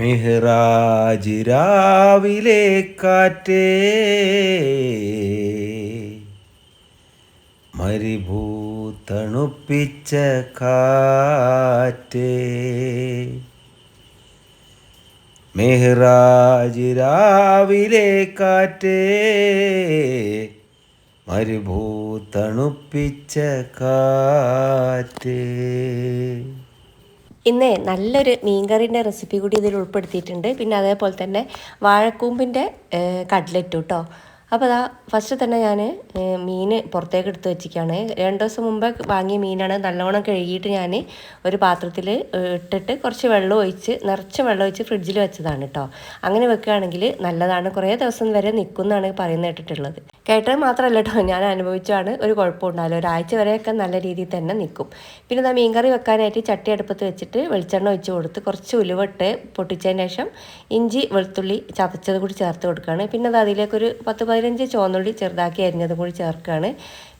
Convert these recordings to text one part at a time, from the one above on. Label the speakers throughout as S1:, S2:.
S1: മിഹ്റാജ് രാവിലെ കാറ്റേ. മരിഭൂതണുപ്പിച്ച കാറ്റേ. മെഹ്റാജ് രാവിലെ കാറ്റേ. മരുഭൂതണുപ്പിച്ച കാറ്റേ.
S2: ഇന്നേ നല്ലൊരു മീൻകറിന്റെ റെസിപ്പി കൂടി ഇതിൽ ഉൾപ്പെടുത്തിയിട്ടുണ്ട്. പിന്നെ അതേപോലെ തന്നെ വാഴക്കൂമ്പിന്റെ കട്ട്ലറ്റ് കേട്ടോ അപ്പോൾ അതാ ഫസ്റ്റ് തന്നെ ഞാൻ മീൻ പുറത്തേക്ക് എടുത്ത് വെച്ചിരിക്കുകയാണ് രണ്ട് ദിവസം മുമ്പ് വാങ്ങിയ മീനാണ്. നല്ലോണം കഴുകിയിട്ട് ഞാൻ ഒരു പാത്രത്തിൽ ഇട്ടിട്ട് കുറച്ച് വെള്ളം ഒഴിച്ച് നിറച്ച് വെള്ളം ഒഴിച്ച് ഫ്രിഡ്ജിൽ വെച്ചതാണ് കേട്ടോ അങ്ങനെ വെക്കുകയാണെങ്കിൽ നല്ലതാണ്. കുറേ ദിവസം വരെ നിൽക്കുന്നതാണ് പറയുന്നത് കേട്ടിട്ടുള്ളത്. കേട്ടത് മാത്രമല്ല കേട്ടോ ഞാൻ അനുഭവിച്ചാണ് ഒരു കുഴപ്പമുണ്ടാവില്ല. ഒരാഴ്ച വരെയൊക്കെ നല്ല രീതിയിൽ തന്നെ നിൽക്കും. പിന്നെ നമ്മൾ മീൻകറി വെക്കാനായിട്ട് ചട്ടി അടുപ്പത്ത് വെച്ചിട്ട് വെളിച്ചെണ്ണ ഒഴിച്ച് കൊടുത്ത് കുറച്ച് ഉലുവട്ട് പൊട്ടിച്ചതിന് ശേഷം ഇഞ്ചി വെളുത്തുള്ളി ചതച്ചത് കൂടി ചേർത്ത് കൊടുക്കുകയാണ്. പിന്നെ അത് അതിലേക്കൊരു പത്ത് പതിനഞ്ച് ചുവന്നുള്ളി ചെറുതാക്കി അരിഞ്ഞതും കൂടി ചേർക്കുകയാണ്.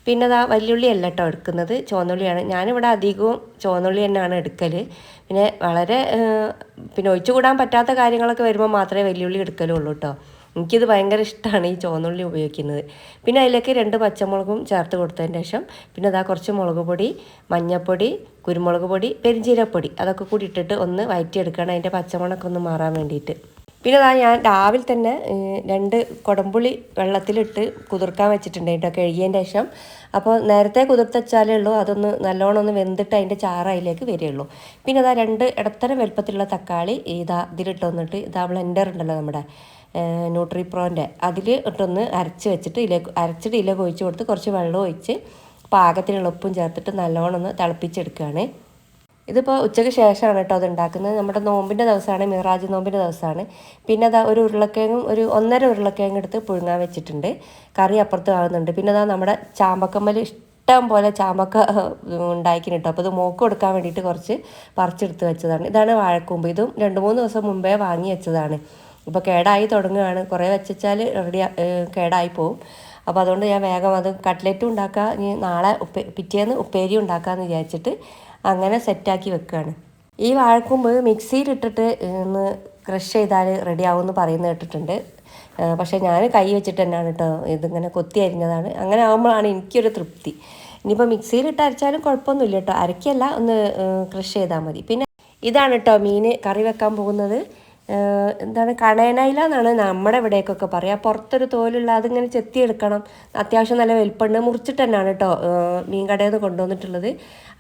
S2: പിന്നെ അതാ വലിയുള്ളി അല്ല കേട്ടോ എടുക്കുന്നത് ചുവന്നുള്ളിയാണ്. ഞാനിവിടെ അധികവും ചുവന്നുള്ളി തന്നെയാണ് എടുക്കൽ പിന്നെ വളരെ പിന്നെ ഒഴിച്ചുകൂടാൻ പറ്റാത്ത കാര്യങ്ങളൊക്കെ വരുമ്പോൾ മാത്രമേ വലിയുള്ളി എടുക്കലുള്ളൂ കേട്ടോ. എനിക്കിത് ഭയങ്കര ഇഷ്ടമാണ് ഈ ചുവന്നുള്ളി ഉപയോഗിക്കുന്നത്. പിന്നെ അതിലേക്ക് രണ്ട് പച്ചമുളകും ചേർത്ത് കൊടുത്തതിന് ശേഷം പിന്നെ അതാ കുറച്ച് മുളക് പൊടി മഞ്ഞൾപ്പൊടി കുരുമുളക് പൊടി പെരിഞ്ചീരപ്പൊടി അതൊക്കെ കൂടി ഇട്ടിട്ട് ഒന്ന് വയറ്റിയെടുക്കണം അതിന്റെ പച്ചമുളകൊക്കെ ഒന്ന് മാറാൻ വേണ്ടിയിട്ട്. പിന്നെ അതാ ഞാൻ രാവിലെ തന്നെ രണ്ട് കുടംപുളി വെള്ളത്തിലിട്ട് കുതിർക്കാൻ വെച്ചിട്ടുണ്ട് കേട്ടോ ശേഷം അപ്പോൾ നേരത്തെ കുതിർത്തച്ചാലേ ഉള്ളൂ അതൊന്ന് നല്ലോണം ഒന്ന് വെന്തിട്ട് അതിന്റെ ചാറയിലേക്ക് വരികയുള്ളൂ. പിന്നെ അതാ രണ്ട് ഇടത്തരം വലുപ്പത്തിലുള്ള തക്കാളി ഇതാ ഇതിലിട്ട് വന്നിട്ട് ഇതാ ബ്ലെൻഡർ ഉണ്ടല്ലോ നമ്മുടെ ന്യൂട്രി പ്രോന്റെ അതിൽ ഇട്ടൊന്ന് അരച്ച് വെച്ചിട്ട് ഇതിലേക്ക് അരച്ചിട്ട് ഇതിലേക്ക് ഒഴിച്ച് കൊടുത്ത് കുറച്ച് വെള്ളം ഒഴിച്ച് പാകത്തിനുള്ള ഉപ്പും ചേർത്തിട്ട് നല്ലോണം ഒന്ന് തിളപ്പിച്ചെടുക്കുകയാണ്. ഇതിപ്പോൾ ഉച്ചയ്ക്ക് ശേഷമാണ് കേട്ടോ അത് ഉണ്ടാക്കുന്നത് നമ്മുടെ നോമ്പിന്റെ ദിവസമാണ് മിറാജ് നോമ്പിന്റെ ദിവസമാണ്. പിന്നെ അതാ ഒരു ഉരുളക്കിഴങ്ങും ഒരു ഒന്നര ഉരുളക്കിഴങ്ങ് എടുത്ത് പുഴുങ്ങാൻ വെച്ചിട്ടുണ്ട്. കറി അപ്പുറത്ത് കാണുന്നുണ്ട്. പിന്നെ അതാ നമ്മുടെ ചാമ്പക്കമ്മൽ ഇഷ്ടം പോലെ ചാമ്പക്ക ഉണ്ടാക്കിന് കേട്ടോ. അപ്പോൾ ഇത് മോക്ക് കൊടുക്കാൻ വേണ്ടിയിട്ട് കുറച്ച് പറിച്ചെടുത്ത് വെച്ചതാണ്. ഇതാണ് വാഴക്കൂമ്പ്. ഇതും രണ്ട് മൂന്ന് ദിവസം മുമ്പേ വാങ്ങി വെച്ചതാണ്. ഇപ്പോൾ കേടായി തുടങ്ങുകയാണ്. കുറേ വെച്ചാൽ റെഡി കേടായി പോവും. അപ്പോൾ അതുകൊണ്ട് ഞാൻ വേഗം അത് കട്ട്ലറ്റും ഉണ്ടാക്കുക ഇനി നാളെ ഉപ്പ പിറ്റേന്ന് ഉപ്പേരി ഉണ്ടാക്കാമെന്ന് വിചാരിച്ചിട്ട് അങ്ങനെ സെറ്റാക്കി വെക്കുകയാണ് ഈ വാഴക്കുമ്പ് മിക്സിയിലിട്ടിട്ട് ഒന്ന് ക്രഷ് ചെയ്താൽ റെഡി എന്ന് പറയുന്നത് കേട്ടിട്ടുണ്ട്. പക്ഷേ ഞാൻ കൈ വെച്ചിട്ട് തന്നെയാണ് കേട്ടോ ഇതിങ്ങനെ കൊത്തി അരിഞ്ഞതാണ്. അങ്ങനെ ആകുമ്പോഴാണ് എനിക്കൊരു തൃപ്തി. ഇനിയിപ്പോൾ മിക്സിയിലിട്ട് അരച്ചാലും കുഴപ്പമൊന്നുമില്ല കേട്ടോ അരക്കല്ല ഒന്ന് ക്രഷ് ചെയ്താൽ മതി. പിന്നെ ഇതാണ് കേട്ടോ മീൻ കറി വെക്കാൻ പോകുന്നത്. എന്താണ് കണയനയില എന്നാണ് നമ്മുടെ ഇവിടേക്കൊക്കെ പറയുക പുറത്തൊരു തോലുള്ള അതിങ്ങനെ ചെത്തിയെടുക്കണം. അത്യാവശ്യം നല്ല വലിപ്പമുണ്ട് മുറിച്ചിട്ട് തന്നെയാണ് കേട്ടോ മീൻ കടയിൽ നിന്ന് കൊണ്ടുവന്നിട്ടുള്ളത്.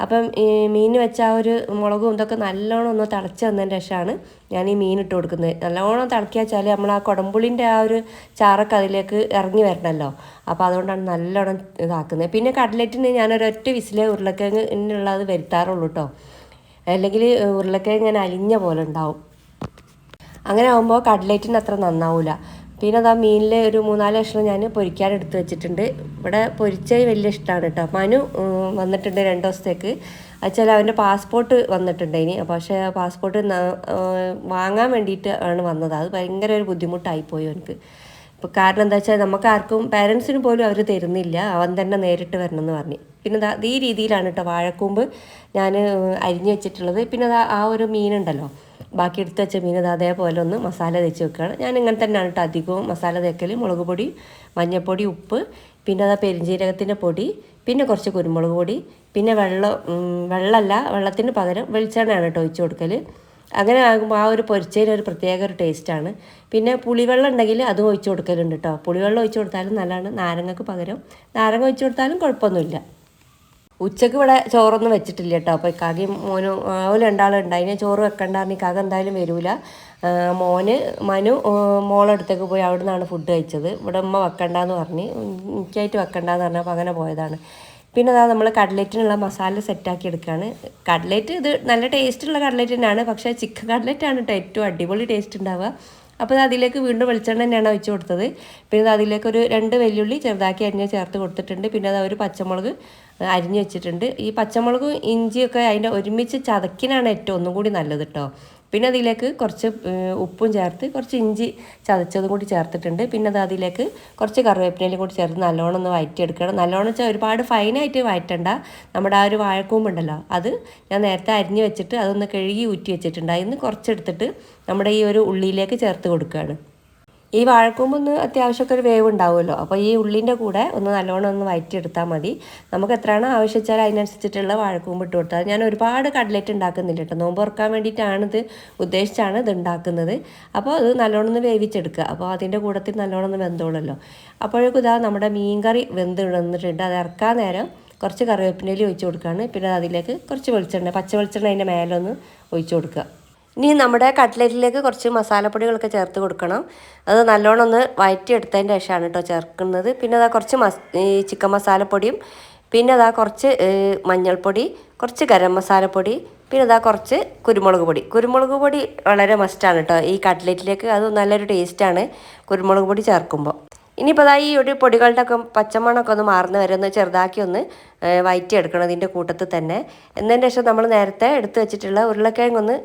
S2: അപ്പം ഈ മീൻ വെച്ച ആ ഒരു മുളകും ഇതൊക്കെ നല്ലോണം ഒന്ന് തിളച്ച് വന്നതിന് ശേഷമാണ് ഞാൻ ഈ മീൻ ഇട്ട് കൊടുക്കുന്നത്. നല്ലോണം തിളക്കിയാൽ വെച്ചാൽ നമ്മൾ ആ കുടമ്പുളിന്റെ ആ ഒരു ചാറൊക്കെ അതിലേക്ക് ഇറങ്ങി വരണമല്ലോ അപ്പോൾ അതുകൊണ്ടാണ് നല്ലോണം ഇതാക്കുന്നത്. പിന്നെ കട്ലറ്റിന് ഞാനൊരൊറ്റ ഉരുളക്കിഴങ്ങ് ഉരുളക്കിഴങ്ങിനുള്ളത് വരുത്താറുള്ളൂ കേട്ടോ അല്ലെങ്കിൽ ഉരുളക്കിഴങ്ങ് ഇങ്ങനെ അലിഞ്ഞ പോലെ ഉണ്ടാവും. അങ്ങനെ ആകുമ്പോൾ കട്ട്ലേറ്റിന് അത്ര നന്നാവില്ല പിന്നെ അതാ മീനിൽ ഒരു മൂന്നാൽ കഷ്ണം ഞാൻ പൊരിക്കാൻ എടുത്തു വെച്ചിട്ടുണ്ട്. ഇവിടെ പൊരിച്ചത് വലിയ ഇഷ്ടമാണ് കേട്ടോ മനു വന്നിട്ടുണ്ട് രണ്ട് ദിവസത്തേക്ക്. വെച്ചാൽ അവന്റെ പാസ്പോർട്ട് വന്നിട്ടുണ്ട് ഇനി പക്ഷേ പാസ്പോർട്ട് വാങ്ങാൻ വേണ്ടിയിട്ട് ആണ് വന്നത്. അത് ഭയങ്കര ഒരു ബുദ്ധിമുട്ടായിപ്പോയി അവനക്ക് ഇപ്പോൾ കാരണം എന്താ വെച്ചാൽ നമുക്ക് ആർക്കും പാരൻസിന് പോലും അവർ തരുന്നില്ല. അവൻ തന്നെ നേരിട്ട് വരണം എന്ന് പറഞ്ഞു. പിന്നെ അതാ ഈ രീതിയിലാണ് കേട്ടോ വാഴക്കൂമ്പ് ഞാൻ അരിഞ്ഞു വെച്ചിട്ടുള്ളത്. പിന്നെ അതാ ആ ഒരു മീനുണ്ടല്ലോ. ബാക്കി എടുത്ത് വെച്ച മീൻ അതേപോലെ ഒന്ന് മസാല തേച്ച് വെക്കുകയാണ്. ഞാൻ ഇങ്ങനെ തന്നെയാണ് കേട്ടോ അധികവും മസാല തേക്കൽ മുളക് പൊടി മഞ്ഞൾപ്പൊടി ഉപ്പ് പിന്നെ അതാ പെരിഞ്ജീരകത്തിന്റെ പൊടി പിന്നെ കുറച്ച് കുരുമുളക് പൊടി പിന്നെ വെള്ളം വെള്ളമല്ല വെള്ളത്തിന് പകരം വെളിച്ചെണ്ണയാണ് കേട്ടോ ഒഴിച്ച് കൊടുക്കൽ അങ്ങനെ ആകുമ്പോൾ ആ ഒരു പൊരിച്ചതിന് ഒരു പ്രത്യേക ഒരു ടേസ്റ്റാണ് പിന്നെ പുളിവെള്ളം ഉണ്ടെങ്കിൽ അതും ഒഴിച്ച് കൊടുക്കലുണ്ട് കേട്ടോ. പുളിവെള്ളം ഒഴിച്ച് കൊടുത്താലും നല്ലതാണ്. നാരങ്ങക്ക് പകരം നാരങ്ങ ഒഴിച്ച് കൊടുത്താലും കുഴപ്പമൊന്നുമില്ല. ഉച്ചയ്ക്ക് ഇവിടെ ചോറൊന്നും വെച്ചിട്ടില്ല കേട്ടോ. അപ്പോൾ ഇക്കാകയും മോനും രണ്ടാളുണ്ട് അതിനെ ചോറ് വെക്കണ്ടായിരുന്നു ഇക്കാക എന്തായാലും വരൂല. മോന് മനു മോളടുത്തേക്ക് പോയി അവിടെ നിന്നാണ് ഫുഡ് കഴിച്ചത്. ഇവിടെ ഉമ്മ വെക്കണ്ടെന്ന് പറഞ്ഞ്. എനിക്കായിട്ട് വെക്കണ്ടെന്ന് പറഞ്ഞപ്പോൾ അങ്ങനെ പോയതാണ്. പിന്നെ അതാ നമ്മൾ കട്ലറ്റിനുള്ള മസാല സെറ്റാക്കി എടുക്കുകയാണ് കട്ലറ്റ് ഇത് നല്ല ടേസ്റ്റുള്ള കട്ലറ്റ് തന്നെയാണ്. പക്ഷേ ചിക്കൻ കട്ലറ്റ് ആണ് കേട്ടോ ഏറ്റവും അടിപൊളി ടേസ്റ്റ് ഉണ്ടാവുക. അപ്പോൾ അതിലേക്ക് വീണ്ടും വെളിച്ചെണ്ണ തന്നെയാണ് ഒഴിച്ച് കൊടുത്തത്. പിന്നെ അതിലേക്ക് ഒരു രണ്ട് വെല്ലുള്ളി ചെറുതാക്കി അരിഞ്ഞ് ചേർത്ത് കൊടുത്തിട്ടുണ്ട്. പിന്നെ അത് ഒരു പച്ചമുളക് അരിഞ്ഞ് വെച്ചിട്ടുണ്ട്. ഈ പച്ചമുളകും ഇഞ്ചിയൊക്കെ അതിന്റെ ഒരുമിച്ച് ചതക്കിനാണ് ഏറ്റവും ഒന്നും കൂടി നല്ലത് കേട്ടോ പിന്നെ അതിലേക്ക് കുറച്ച് ഉപ്പും ചേർത്ത് കുറച്ച് ഇഞ്ചി ചതച്ചതും കൂടി ചേർത്തിട്ടുണ്ട്. പിന്നെ അത് അതിലേക്ക് കുറച്ച് കറിവേപ്പിനയിലും കൂടി ചേർത്ത് നല്ലോണം ഒന്ന് വഴറ്റിയെടുക്കണം നല്ലോണം വെച്ചാൽ ഒരുപാട് ഫൈനായിട്ട് വഴറ്റണ്ട നമ്മുടെ ആ ഒരു വാഴക്കൂമ്പുണ്ടല്ലോ അത് ഞാൻ നേരത്തെ അരിഞ്ഞ് വെച്ചിട്ട് അതൊന്ന് കഴുകി ഊറ്റി വെച്ചിട്ടുണ്ട്. അതിൽ നിന്ന് കുറച്ചെടുത്തിട്ട് നമ്മുടെ ഈ ഒരു ഉള്ളിയിലേക്ക് ചേർത്ത് കൊടുക്കുകയാണ്. ഈ വാഴക്കൂമ്പൊന്ന് അത്യാവശ്യമൊക്കെ ഒരു വേവ് ഉണ്ടാവുമല്ലോ അപ്പോൾ ഈ ഉള്ളിന്റെ കൂടെ ഒന്ന് നല്ലോണം ഒന്ന് വയറ്റിയെടുത്താൽ മതി. നമുക്ക് എത്രയാണ് ആവശ്യിച്ചാൽ അതിനനുസരിച്ചിട്ടുള്ള വാഴക്കൂമ്പ് ഇട്ട് കൊടുത്താൽ ഞാൻ ഒരുപാട് കട്ലറ്റ് ഉണ്ടാക്കുന്നില്ല കേട്ടോ. നോമ്പ് ഉറക്കാൻ വേണ്ടിയിട്ടാണ് ഇത് ഉദ്ദേശിച്ചാണ് ഇത് ഉണ്ടാക്കുന്നത്. അപ്പോൾ അത് നല്ലോണം ഒന്ന് വേവിച്ചെടുക്കുക. അപ്പോൾ അതിന്റെ കൂടത്തിൽ നല്ലോണം ഒന്ന് വെന്തോളല്ലോ അപ്പോഴേക്കും ഇതാ നമ്മുടെ മീൻകറി വെന്ത് വന്നിട്ടുണ്ട്. അത് ഇറക്കാൻ നേരം കുറച്ച് കറിവേപ്പിനയിൽ ഒഴിച്ച് കൊടുക്കുകയാണ്. പിന്നെ അതിലേക്ക് കുറച്ച് വെളിച്ചെണ്ണ പച്ച വെളിച്ചെണ്ണ അതിന്റെ മേലൊന്ന് ഒഴിച്ച് കൊടുക്കുക. ഇനി നമ്മുടെ കട്ട്ലറ്റിലേക്ക് കുറച്ച് മസാലപ്പൊടികളൊക്കെ ചേർത്ത് കൊടുക്കണം. അത് നല്ലോണം ഒന്ന് വഴറ്റിയെടുത്തതിന്റെ ശേഷമാണ് കേട്ടോ ചേർക്കുന്നത്. പിന്നെ അതാ കുറച്ച് മസ് ഈ ചിക്കൻ മസാലപ്പൊടിയും പിന്നെ അതാ കുറച്ച് മഞ്ഞൾപ്പൊടി കുറച്ച് ഗരം മസാലപ്പൊടി പിന്നെ അതാ കുറച്ച് കുരുമുളക് പൊടി. കുരുമുളക് പൊടി വളരെ മസ്റ്റാണ് കേട്ടോ ഈ കട്ട്ലറ്റിലേക്ക്. അത് നല്ലൊരു ടേസ്റ്റാണ് കുരുമുളക് പൊടി ചേർക്കുമ്പോൾ. ഇനിയിപ്പോൾ അതാ ഈ ഒരു പൊടികളുടെ ഒക്കെ പച്ചമണമൊക്കെ ഒന്ന് മാറുന്ന വരെ ഒന്ന് ചെറുതാക്കി ഒന്ന് വയറ്റിയെടുക്കണം ഇതിന്റെ കൂട്ടത്തിൽ തന്നെ. എന്നതിന് ശേഷം നമ്മൾ നേരത്തെ എടുത്തു വെച്ചിട്ടുള്ള ഉരുളക്കിഴങ്ങ് ഒന്ന്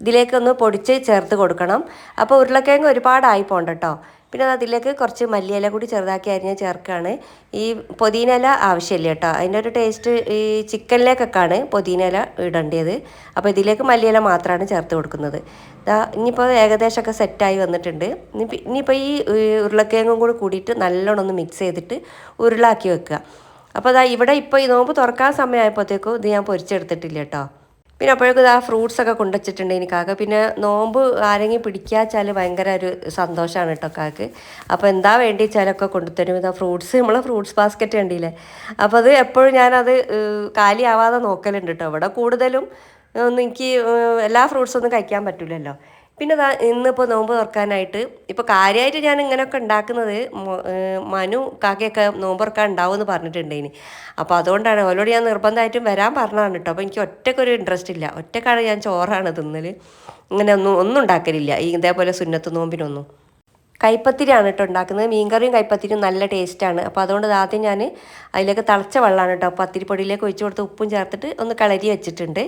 S2: ഇതിലേക്കൊന്ന് പൊടിച്ച് ചേർത്ത് കൊടുക്കണം. അപ്പോൾ ഉരുളക്കിഴങ്ങ് ഒരുപാടായി പോകണ്ട കേട്ടോ പിന്നെ അതിലേക്ക് കുറച്ച് മല്ലിയില കൂടി ചെറുതാക്കി അരിഞ്ഞ് ചേർക്കുകയാണ് ഈ ഇല ആവശ്യമില്ല കേട്ടോ. അതിന്റെ ഒരു ടേസ്റ്റ് ഈ ചിക്കനിലേക്കൊക്കെയാണ് ഇല ഇടേണ്ടത്. അപ്പോൾ ഇതിലേക്ക് മല്ലിയില മാത്രമാണ് ചേർത്ത് കൊടുക്കുന്നത്. ദാ ഇനിയിപ്പോൾ ഏകദേശമൊക്കെ സെറ്റായി വന്നിട്ടുണ്ട്. ഇനിയിപ്പോൾ ഇനിയിപ്പോൾ ഈ ഉരുളക്കിഴങ്ങും കൂടി കൂടിയിട്ട് നല്ലോണം ഒന്ന് മിക്സ് ചെയ്തിട്ട് ഉരുളാക്കി വെക്കുക. അപ്പോൾ അതാ ഇവിടെ ഇപ്പോൾ ഈ നോമ്പ് തുറക്കാൻ സമയമായപ്പോഴത്തേക്കും ഇത് ഞാൻ പൊരിച്ചെടുത്തിട്ടില്ല കേട്ടോ. പിന്നെ അപ്പോഴേക്കും ആ ഫ്രൂട്ട്സ് ഒക്കെ കൊണ്ടുവച്ചിട്ടുണ്ട് എനിക്ക് കാക്ക പിന്നെ നോമ്പ് ആരെങ്കിലും പിടിക്കാച്ചാൽ ഭയങ്കര ഒരു സന്തോഷമാണ് കേട്ടോ കാക്ക്. അപ്പോൾ എന്താ വേണ്ടി വെച്ചാലൊക്കെ കൊണ്ടുതരും ഇതാ ഫ്രൂട്ട്സ് നമ്മളെ ഫ്രൂട്ട്സ് ബാസ്ക്കറ്റ് കണ്ടില്ലേ? അപ്പോൾ അത് എപ്പോഴും ഞാനത് കാലിയാവാതെ നോക്കലുണ്ട് കേട്ടോ. ഇവിടെ കൂടുതലും ഒന്നും എനിക്ക് എല്ലാ ഫ്രൂട്ട്സും ഒന്നും കഴിക്കാൻ പറ്റില്ലല്ലോ പിന്നെ ദാ ഇന്നിപ്പോൾ നോമ്പ് തുറക്കാനായിട്ട് ഇപ്പോൾ കാര്യമായിട്ട് ഞാൻ ഇങ്ങനെയൊക്കെ ഉണ്ടാക്കുന്നത് മനു കാക്കയൊക്കെ നോമ്പ് തുറക്കാൻ ഉണ്ടാവും എന്ന് പറഞ്ഞിട്ടുണ്ടേനി. അപ്പോൾ അതുകൊണ്ടാണ് അവരോട് ഞാൻ നിർബന്ധമായിട്ടും വരാൻ പറഞ്ഞതാണ് കേട്ടോ. അപ്പോൾ എനിക്ക് ഒറ്റക്കൊരു ഇൻട്രസ്റ്റ് ഇല്ല. ഒറ്റക്കാണ് ഞാൻ ചോറാണ് തിന്നൽ ഇങ്ങനെ ഒന്നും ഒന്നും ഉണ്ടാക്കലില്ല. ഈ ഇതേപോലെ സുന്നത്ത് നോമ്പിനൊന്നും. കൈപ്പത്തിരിയാണ് കേട്ടോ ഉണ്ടാക്കുന്നത്. മീൻകറിയും കൈപ്പത്തിരിയും നല്ല ടേസ്റ്റാണ്. അപ്പോൾ അതുകൊണ്ട് ആദ്യം ഞാൻ അതിലേക്ക് തിളച്ച വെള്ളമാണ് കേട്ടോ പത്തിരിപ്പൊടിയിലേക്ക് ഒഴിച്ച് കൊടുത്ത് ഉപ്പും ചേർത്തിട്ട് ഒന്ന് കളരി വെച്ചിട്ടുണ്ട്.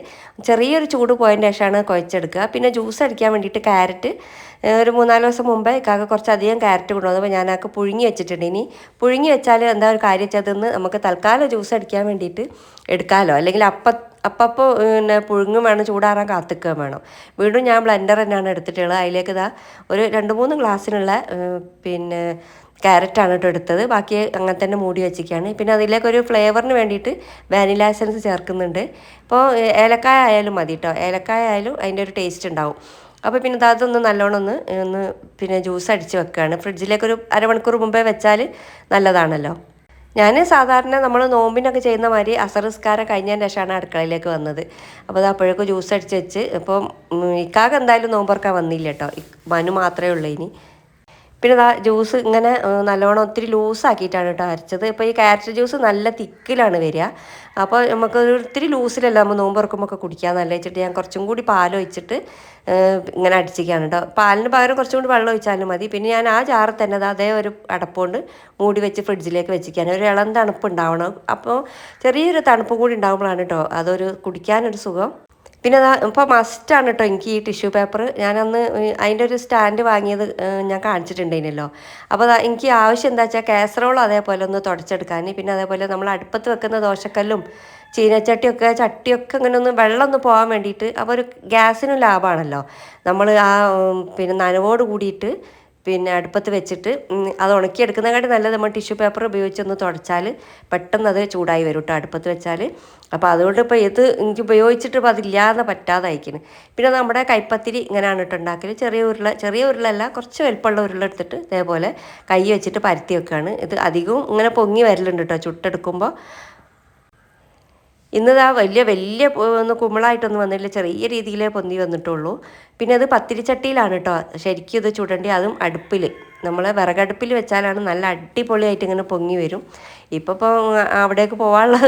S2: ചെറിയൊരു ചൂട് പോയതിന് ശേഷമാണ് കുഴച്ചെടുക്കുക. പിന്നെ ജ്യൂസ് അടിക്കാൻ വേണ്ടിയിട്ട് ക്യാരറ്റ് ഒരു മൂന്നാൽ ദിവസം മുമ്പേ ഇക്കാക്ക് കുറച്ചധികം ക്യാരറ്റ് കൊണ്ടുവന്നപ്പോൾ ഞാനൊക്കെ പുഴുങ്ങി വെച്ചിട്ടുണ്ട്. ഇനി പുഴുങ്ങി വെച്ചാൽ എന്താ ഒരു കാര്യം വെച്ചാൽ അതൊന്ന് നമുക്ക് തൽക്കാലം ജ്യൂസ് അടിക്കാൻ വേണ്ടിയിട്ട് എടുക്കാമല്ലോ അല്ലെങ്കിൽ അപ്പം അപ്പോൾ പിന്നെ പുഴുങ്ങും വേണം ചൂടാറാൻ കാത്തിക്കുകയും വേണം. വീണ്ടും ഞാൻ ബ്ലെൻഡർ തന്നെയാണ് എടുത്തിട്ടുള്ളത്. അതിലേക്ക് ഇതാ ഒരു രണ്ട് മൂന്ന് ഗ്ലാസ്സിനുള്ള പിന്നെ ക്യാരറ്റാണ് കേട്ടോ എടുത്തത്. ബാക്കി അങ്ങനെ തന്നെ മൂടി വെച്ചിരിക്കുകയാണ്. പിന്നെ അതിലേക്ക് ഒരു ഫ്ലേവറിന് വേണ്ടിയിട്ട് വാനില എസൻസ് ചേർക്കുന്നുണ്ട്. ഇപ്പോൾ ഏലക്കായ ആയാലും മതി കേട്ടോ ഏലക്കായ ആയാലും അതിന്റെ ഒരു ടേസ്റ്റ് ഉണ്ടാവും. അപ്പോൾ പിന്നെ അതൊന്ന് നല്ലോണം ഒന്ന് ഒന്ന് പിന്നെ ജ്യൂസ് അടിച്ച് വെക്കുകയാണ്. ഫ്രിഡ്ജിലേക്ക് ഒരു അരമണിക്കൂർ മുമ്പേ വെച്ചാൽ നല്ലതാണല്ലോ. ഞാൻ സാധാരണ നമ്മൾ നോമ്പിനൊക്കെ ചെയ്യുന്ന മാതിരി അസറിസ്കാരം കഴിഞ്ഞതിന് ശേഷമാണ് അടുക്കളയിലേക്ക് വന്നത്. അപ്പോൾ അത് അപ്പോഴേക്കും ജ്യൂസ് അടിച്ച് വെച്ച് ഇപ്പം ഇക്കാക്ക് എന്തായാലും നോമ്പറക്കാൻ വന്നില്ല കേട്ടോ. മനു മാത്രമേ ഉള്ളൂ ഇനി. പിന്നെ ജ്യൂസ് ഇങ്ങനെ നല്ലോണം ഒത്തിരി ലൂസാക്കിയിട്ടാണ് കേട്ടോ അരച്ചത്. ഇപ്പോൾ ഈ ക്യാരറ്റ് ജ്യൂസ് നല്ല തിക്കിലാണ് വരിക. അപ്പോൾ നമുക്ക് ഒത്തിരി ലൂസിലല്ല നമ്മൾ നോമ്പ് ഒക്കെ കുടിക്കാൻ നല്ല വെച്ചിട്ട് ഞാൻ കുറച്ചും കൂടി പാലൊഴിച്ചിട്ട് ഇങ്ങനെ അടിച്ചിരിക്കുകയാണ് കേട്ടോ. പാലിന് പകരം കുറച്ചും കൂടി വെള്ളം ഒഴിച്ചാലും മതി. പിന്നെ ഞാൻ ആ ജാറിൽ തന്നെ അതേ ഒരു അടപ്പുകൊണ്ട് മൂടി വെച്ച് ഫ്രിഡ്ജിലേക്ക് വെച്ചിരിക്കുകയാണ്. ഒരു ഇളം തണുപ്പ് ഉണ്ടാവണം. അപ്പോൾ ചെറിയൊരു തണുപ്പ് കൂടി ഉണ്ടാകുമ്പോഴാണ് കേട്ടോ അതൊരു കുടിക്കാനൊരു സുഖം. പിന്നെ ഇപ്പോൾ മസ്റ്റാണ് കേട്ടോ എനിക്ക് ഈ ടിഷ്യൂ പേപ്പർ ഞാനന്ന് അതിന്റെ ഒരു സ്റ്റാൻഡ് വാങ്ങിയത് ഞാൻ കാണിച്ചിട്ടുണ്ടായിരുന്നല്ലോ. അപ്പോൾ എനിക്ക് ആവശ്യം എന്താ വെച്ചാൽ കാസറോൾ അതേപോലെ ഒന്ന് തുടച്ചെടുക്കാൻ പിന്നെ അതേപോലെ നമ്മൾ അടുപ്പത്ത് വെക്കുന്ന ദോശക്കല്ലും ചീനച്ചട്ടിയൊക്കെ ചട്ടിയൊക്കെ ഇങ്ങനെ ഒന്ന് വെള്ളം ഒന്ന് പോകാൻ വേണ്ടിയിട്ട് അപ്പോൾ ഒരു ഗ്യാസിനും ലാഭമാണല്ലോ. നമ്മൾ ആ പിന്നെ നനവോട് കൂടിയിട്ട് പിന്നെ അടുപ്പത്ത് വെച്ചിട്ട് അത് ഉണക്കിയെടുക്കുന്നതിനെക്കാട്ടി നല്ലത് നമ്മൾ ടിഷ്യൂ പേപ്പർ ഉപയോഗിച്ചൊന്ന് തുടച്ചാൽ പെട്ടെന്ന് അത് ചൂടായി വരും കേട്ടോ അടുപ്പത്ത് വെച്ചാൽ അപ്പോൾ അതുകൊണ്ട് ഇപ്പോൾ ഇത് എനിക്ക് ഉപയോഗിച്ചിട്ട് ഇപ്പോൾ അതില്ലാതെ പറ്റാതെ അയക്കുന്നത് പിന്നെ നമ്മുടെ കൈപ്പത്തിരി ഇങ്ങനെയാണ് കേട്ടോ ഉണ്ടാക്കൽ ചെറിയ ഉരുള ചെറിയ ഉരുളല്ല കുറച്ച് വലുപ്പമുള്ള ഉരുള എടുത്തിട്ട് ഇതേപോലെ കൈ വെച്ചിട്ട് പരത്തി വെക്കുകയാണ് ഇത് അധികവും ഇങ്ങനെ പൊങ്ങി വരലുണ്ട് കേട്ടോ ചുട്ടെടുക്കുമ്പോൾ ഇന്നതാ വലിയ വലിയ ഒന്ന് കുമ്പളായിട്ടൊന്നും വന്നില്ല ചെറിയ രീതിയിലേ പൊന്തി വന്നിട്ടുള്ളൂ. പിന്നെ അത് പത്തിരിച്ചട്ടിയിലാണ് കേട്ടോ ശരിക്കും ഇത് ചുടേണ്ടി അതും അടുപ്പിൽ നമ്മൾ വിറകടുപ്പിൽ വെച്ചാലാണ് നല്ല അടിപൊളിയായിട്ട് ഇങ്ങനെ പൊങ്ങി വരും. ഇപ്പോൾ ഇപ്പോൾ അവിടേക്ക് പോകാനുള്ള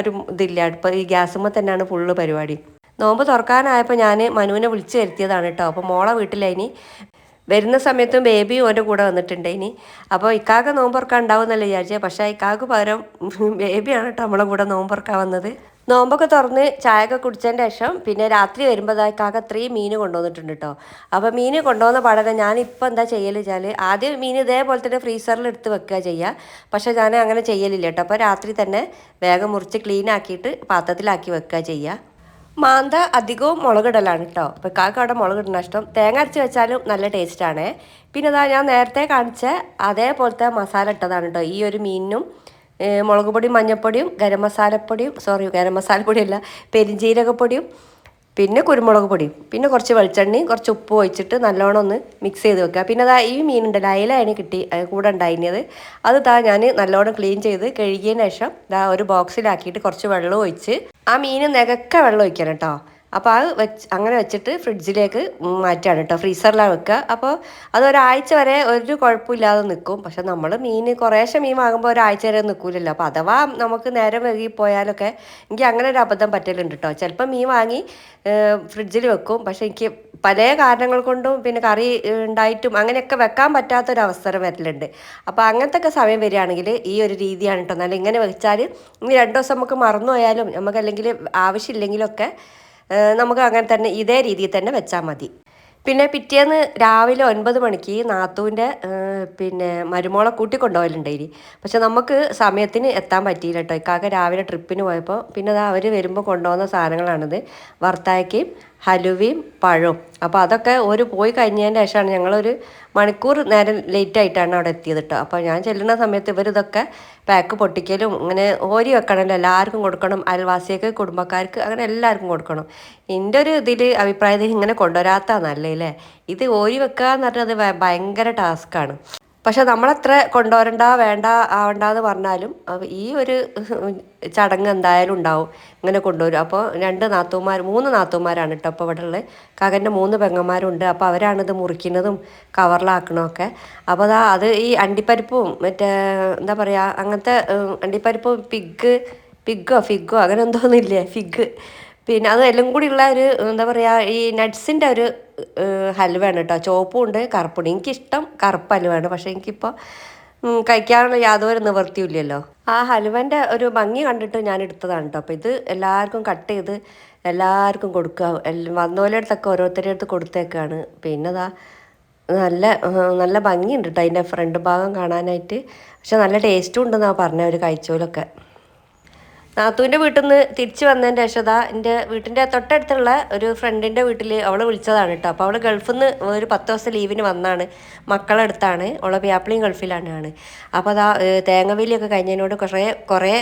S2: ഒരു ഇതില്ല. അടുപ്പ് ഈ ഗ്യാസുമ്മ തന്നെയാണ് ഫുള്ള് പരിപാടി. നോമ്പ് തുറക്കാനായപ്പോൾ ഞാൻ മനുവിനെ വിളിച്ചു വരുത്തിയതാണ് കേട്ടോ അപ്പോൾ മോളെ വീട്ടിലതിന് വരുന്ന സമയത്തും ബേബിയും ഓന്റെ കൂടെ വന്നിട്ടുണ്ട് ഇനി. അപ്പോൾ ഇക്കാക്ക് നോമ്പ് തുറക്കാൻ ഉണ്ടാവുമെന്നല്ല വിചാരിച്ചത് പക്ഷേ ഇക്കാക്ക് പകരം ബേബിയാണ് കേട്ടോ നമ്മളെ കൂടെ നോമ്പ് തുറക്കാൻ വന്നത്. നോമ്പൊക്കെ തുറന്ന് ചായയൊക്കെ കുടിച്ചതിന് ശേഷം പിന്നെ രാത്രി വരുമ്പോഴത്തേക്കാക്ക കാക്ക അത്രയും മീൻ കൊണ്ടുവന്നിട്ടുണ്ട് കേട്ടോ. അപ്പോൾ മീൻ കൊണ്ടുവന്ന പാടനെ ഞാനിപ്പോൾ എന്താ ചെയ്യൽ വെച്ചാൽ ആദ്യം മീൻ ഇതേപോലെ തന്നെ ഫ്രീസറിൽ എടുത്ത് വെക്കുക ചെയ്യുക. പക്ഷേ ഞാൻ അങ്ങനെ ചെയ്യലില്ല കേട്ടോ. അപ്പോൾ രാത്രി തന്നെ വേഗം മുറിച്ച് ക്ലീൻ ആക്കിയിട്ട് പാത്രത്തിലാക്കി വെക്കുക ചെയ്യുക. മാന്ത അധികവും മുളകിടലാണ് കേട്ടോ. അപ്പോൾ കാക്ക അവിടെ മുളകിടണ ഇഷ്ടം. തേങ്ങ അരച്ച് വെച്ചാലും നല്ല ടേസ്റ്റാണ് പിന്നെ അതാ ഞാൻ നേരത്തെ കാണിച്ച അതേപോലത്തെ മസാല ഇട്ടതാണ് കേട്ടോ. ഈ ഒരു മീനിനും മുളക് പൊടിയും മഞ്ഞൾപ്പൊടിയും ഗരം മസാലപ്പൊടിയും സോറി ഗരം മസാലപ്പൊടിയല്ല പെരിഞ്ജീരകപ്പൊടിയും പിന്നെ കുരുമുളക് പൊടിയും പിന്നെ കുറച്ച് വെളിച്ചെണ്ണയും കുറച്ച് ഉപ്പ് ഒഴിച്ചിട്ട് നല്ലോണം ഒന്ന് മിക്സ് ചെയ്ത് വെക്കുക. പിന്നെ അതാ ഈ മീനുണ്ടല്ലോ അയിലാണ് കിട്ടി കൂടെ ഉണ്ടായിരുന്നത്. അത് താ ഞാൻ നല്ലോണം ക്ലീൻ ചെയ്ത് കഴുകിയതിന് ശേഷം ദാ ഒരു ബോക്സിലാക്കിയിട്ട് കുറച്ച് വെള്ളം ഒഴിച്ച് ആ മീൻ നികക്ക വെള്ളം ഒഴിക്കണം കേട്ടോ. അപ്പോൾ അത് വെച്ച് അങ്ങനെ വെച്ചിട്ട് ഫ്രിഡ്ജിലേക്ക് മാറ്റുകയാണ് കേട്ടോ ഫ്രീസറിലാണ് വെക്കുക. അപ്പോൾ അത് ഒരാഴ്ച വരെ ഒരു കുഴപ്പമില്ലാതെ നിൽക്കും പക്ഷെ നമ്മൾ മീൻ കുറേശ്ശെ മീൻ വാങ്ങുമ്പോൾ ഒരാഴ്ച വരെ നിൽക്കില്ലല്ലോ അപ്പോൾ അഥവാ നമുക്ക് നേരം പോയാലൊക്കെ എനിക്ക് അങ്ങനെ ഒരു അബദ്ധം പറ്റലുണ്ട് കേട്ടോ ചിലപ്പോൾ മീൻ വാങ്ങി ഫ്രിഡ്ജിൽ വെക്കും. പക്ഷെ എനിക്ക് പല കാരണങ്ങൾ കൊണ്ടും പിന്നെ കറി ഉണ്ടായിട്ടും അങ്ങനെയൊക്കെ വെക്കാൻ പറ്റാത്തൊരു അവസരം വരലുണ്ട്. അപ്പോൾ അങ്ങനത്തെ ഒക്കെ സമയം വരികയാണെങ്കിൽ ഈ ഒരു രീതിയാണ് കേട്ടോ എന്നാലും ഇങ്ങനെ വെച്ചാൽ ഇനി രണ്ട് ദിവസം നമുക്ക് മറന്നു പോയാലും നമുക്ക് അല്ലെങ്കിൽ ആവശ്യമില്ലെങ്കിലൊക്കെ നമുക്ക് അങ്ങനെ തന്നെ ഇതേ രീതിയിൽ തന്നെ വെച്ചാൽ മതി. പിന്നെ പിറ്റേന്ന് രാവിലെ ഒൻപത് മണിക്ക് നാത്തൂന്റെ പിന്നെ മരുമോളെ കൂട്ടിക്കൊണ്ടുപോകലുണ്ടായിനി പക്ഷെ നമുക്ക് സമയത്തിന് എത്താൻ പറ്റിയില്ല കേട്ടോ. ഇക്കാക്ക രാവിലെ ട്രിപ്പിന് പോയപ്പോൾ പിന്നെ അത് അവർ വരുമ്പോൾ കൊണ്ടുപോകുന്ന സാധനങ്ങളാണിത്. വറുത്തായ്ക്കയും ഹലുവയും പഴവും. അപ്പോൾ അതൊക്കെ ഒരു പോയി കഴിഞ്ഞതിന്റെ ശേഷമാണ് ഞങ്ങളൊരു മണിക്കൂർ നേരം ലേറ്റ് ആയിട്ടാണ് അവിടെ എത്തിയത് കേട്ടോ അപ്പോൾ ഞാൻ ചെല്ലുന്ന സമയത്ത് ഇവരിതൊക്കെ പാക്ക് പൊട്ടിക്കലും ഇങ്ങനെ ഓരി വെക്കണമല്ലോ എല്ലാവർക്കും കൊടുക്കണം അയൽവാസിയൊക്കെ കുടുംബക്കാർക്ക് അങ്ങനെ എല്ലാവർക്കും കൊടുക്കണം. എന്റെ ഒരു ഇതിൽ അഭിപ്രായത്തിൽ ഇങ്ങനെ കൊണ്ടുവരാത്ത നല്ലേ ഇത് ഓരി വെക്കുക എന്ന് പറഞ്ഞാൽ അത് ഭയങ്കര ടാസ്ക്കാണ് പക്ഷെ നമ്മളത്ര കൊണ്ടുവരണ്ട വേണ്ട ആവണ്ട എന്ന് പറഞ്ഞാലും ഈ ഒരു ചടങ്ങ് എന്തായാലും ഉണ്ടാവും. ഇങ്ങനെ കൊണ്ടുവരും. അപ്പോൾ രണ്ട് നാത്തൂമാർ മൂന്ന് നാത്തൂമാരാണ് കേട്ടോ അപ്പോൾ ഇവിടെ ഉള്ളത്. കകന്റെ മൂന്ന് പെങ്ങന്മാരുണ്ട്. അപ്പോൾ അവരാണിത് മുറിക്കുന്നതും കവറിലാക്കണമൊക്കെ അപ്പോൾ അതാ അത് ഈ അണ്ടിപ്പരിപ്പും മറ്റേ എന്താ പറയുക അങ്ങനത്തെ അണ്ടിപ്പരിപ്പും പിഗ് പിഗോ ഫിഗ്ഗോ അങ്ങനെ എന്തോന്നില്ലേ ഫിഗ്. പിന്നെ അത് എല്ലാം കൂടി ഉള്ള ഒരു എന്താ പറയുക ഈ നട്ട്സിന്റെ ഒരു ആണ് കേട്ടോ ചുവപ്പും ഉണ്ട് കറുപ്പുണ്ട്. എനിക്കിഷ്ടം കറുപ്പ് ഹലുവാണ് പക്ഷേ എനിക്കിപ്പോൾ കഴിക്കാനുള്ള യാതൊരു നിവൃത്തിയില്ലല്ലോ ആ ഹലുവന്റെ ഒരു ഭംഗി കണ്ടിട്ട് ഞാൻ എടുത്തതാണ് കേട്ടോ അപ്പോൾ ഇത് എല്ലാവർക്കും കട്ട് ചെയ്ത് എല്ലാവർക്കും കൊടുക്കുക. വന്നോലെ അടുത്തൊക്കെ ഓരോരുത്തരുടെ അടുത്ത് കൊടുത്തേക്കാണ്. പിന്നെ അതാ നല്ല നല്ല ഭംഗിയുണ്ട് കേട്ടോ അതിന്റെ ഫ്രണ്ട് ഭാഗം കാണാനായിട്ട്. പക്ഷെ നല്ല ടേസ്റ്റും ഉണ്ടെന്നാണ് പറഞ്ഞത് അവർ കഴിച്ചോലൊക്കെ. നാത്തൂന്റെ വീട്ടിൽ നിന്ന് തിരിച്ചു വന്നതിന്റെ ശേഷം എന്റെ വീട്ടിന്റെ തൊട്ടടുത്തുള്ള ഒരു ഫ്രണ്ടിന്റെ വീട്ടിൽ അവൾ വിളിച്ചതാണ് കേട്ടോ. അപ്പോൾ അവൾ ഗൾഫിൽ നിന്ന് ഒരു പത്ത് ദിവസം ലീവിന് വന്നാണ്. മക്കളടുത്താണ്. അവളെ വ്യാപ്പിളിയും ഗൾഫിലാണ് ആണ്. അപ്പോൾ അതാ തേങ്ങവേലിയൊക്കെ കഴിഞ്ഞതിനോട് കുറേ കുറേ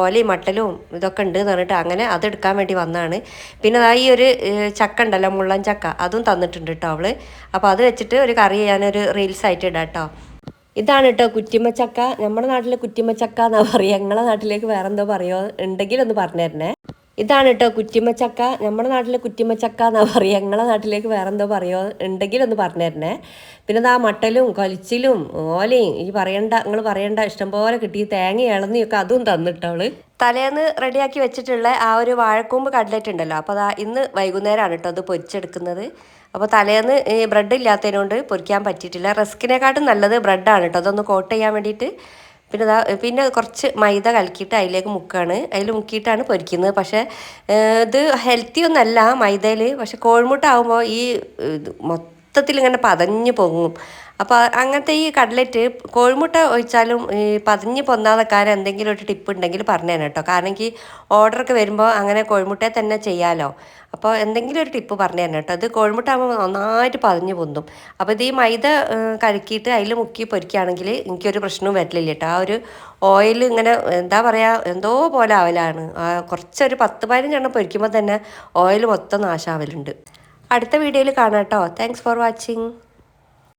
S2: ഓലയും മട്ടലും ഇതൊക്കെ ഉണ്ട് എന്ന് പറഞ്ഞിട്ട് അങ്ങനെ അതെടുക്കാൻ വേണ്ടി വന്നാണ്. പിന്നെ അതാ ഈ ഒരു ചക്ക ഉണ്ടല്ലോ മുള്ളൻ ചക്ക അതും തന്നിട്ടുണ്ട് കേട്ടോ അവൾ അപ്പോൾ അത് വെച്ചിട്ട് ഒരു കറി ഞാനൊരു റീൽസ് ആയിട്ട് ഇടാം കേട്ടോ. ഇതാണ് കേട്ടോ കുറ്റിമച്ചക്ക നമ്മുടെ നാട്ടിലെ കുറ്റിമച്ചക്ക എന്നാ പറയുക ഞങ്ങളുടെ നാട്ടിലേക്ക് വേറെ എന്തോ പറയുമോ ഉണ്ടെങ്കിൽ ഒന്ന് പറഞ്ഞു തരണേ. ഇതാണ് കേട്ടോ കുറ്റിമച്ചക്ക നമ്മുടെ നാട്ടിലെ കുറ്റിമച്ചക്ക എന്നാ പറയുക ഞങ്ങളുടെ നാട്ടിലേക്ക് വേറെ എന്തോ പറയുമോ ഉണ്ടെങ്കിൽ ഒന്ന് പറഞ്ഞു തരണേ. പിന്നെ ആ മട്ടലും കൊലിച്ചിലും ഓലയും ഈ പറയണ്ട നിങ്ങൾ പറയണ്ട ഇഷ്ടംപോലെ കിട്ടി. തേങ്ങ ഇളന്നിയൊക്കെ അതും തന്നിട്ടവൾ തലേന്ന് റെഡിയാക്കി വെച്ചിട്ടുള്ള ആ ഒരു വാഴക്കൂമ്പ് കട്ലറ്റ് ഉണ്ടല്ലോ. അപ്പോൾ അതാ ഇന്ന് വൈകുന്നേരമാണ് കേട്ടോ അത് പൊരിച്ചെടുക്കുന്നത്. അപ്പോൾ തലേന്ന് ബ്രെഡ് ഇല്ലാത്തതിനോണ്ട് പൊരിക്കാൻ പറ്റിയിട്ടില്ല. റസ്കിനെക്കാട്ടും നല്ലത് ബ്രെഡാണ് കേട്ടോ അതൊന്ന് കോട്ട് ചെയ്യാൻ വേണ്ടിയിട്ട് പിന്നെ ഇതാ പിന്നെ കുറച്ച് മൈദ കലക്കിയിട്ട് അതിലേക്ക് മുക്കുകയാണ് അതിൽ മുക്കിയിട്ടാണ് പൊരിക്കുന്നത്. പക്ഷേ ഇത് ഹെൽത്തി ഒന്നല്ല മൈദയിൽ പക്ഷെ കോഴിമുട്ട ആകുമ്പോൾ ഈ മൊത്തത്തിൽ ഇങ്ങനെ പതഞ്ഞു പൊങ്ങും. അപ്പോൾ അങ്ങനത്തെ ഈ കട്ലറ്റ് കോഴിമുട്ട ഒഴിച്ചാലും ഈ പതിഞ്ഞ് പൊന്നാതെക്കാൻ എന്തെങ്കിലും ഒരു ടിപ്പ് ഉണ്ടെങ്കിൽ പറഞ്ഞു തന്നെ കേട്ടോ. കാരണം എനിക്ക് ഓർഡറൊക്കെ വരുമ്പോൾ അങ്ങനെ കോഴിമുട്ട തന്നെ ചെയ്യാലോ. അപ്പോൾ എന്തെങ്കിലും ഒരു ടിപ്പ് പറഞ്ഞു തന്നെ കേട്ടോ. ഇത് കോഴിമുട്ട ആകുമ്പോൾ നന്നായിട്ട് പതിഞ്ഞ് പൊന്തും. അപ്പോൾ ഇത് ഈ മൈദ കലക്കിയിട്ട് അതിൽ മുക്കി പൊരിക്കുകയാണെങ്കിൽ എനിക്കൊരു പ്രശ്നവും വരില്ല കേട്ടോ. ആ ഒരു ഓയിൽ ഇങ്ങനെ എന്താ പറയുക എന്തോ പോലെ ആവലാണ്. കുറച്ചൊരു പത്ത് പതിനഞ്ചെണ്ണം പൊരിക്കുമ്പോൾ തന്നെ ഓയിൽ മൊത്തം നാശാവലുണ്ട്. അടുത്ത വീഡിയോയിൽ കാണാം കേട്ടോ. Thanks for watching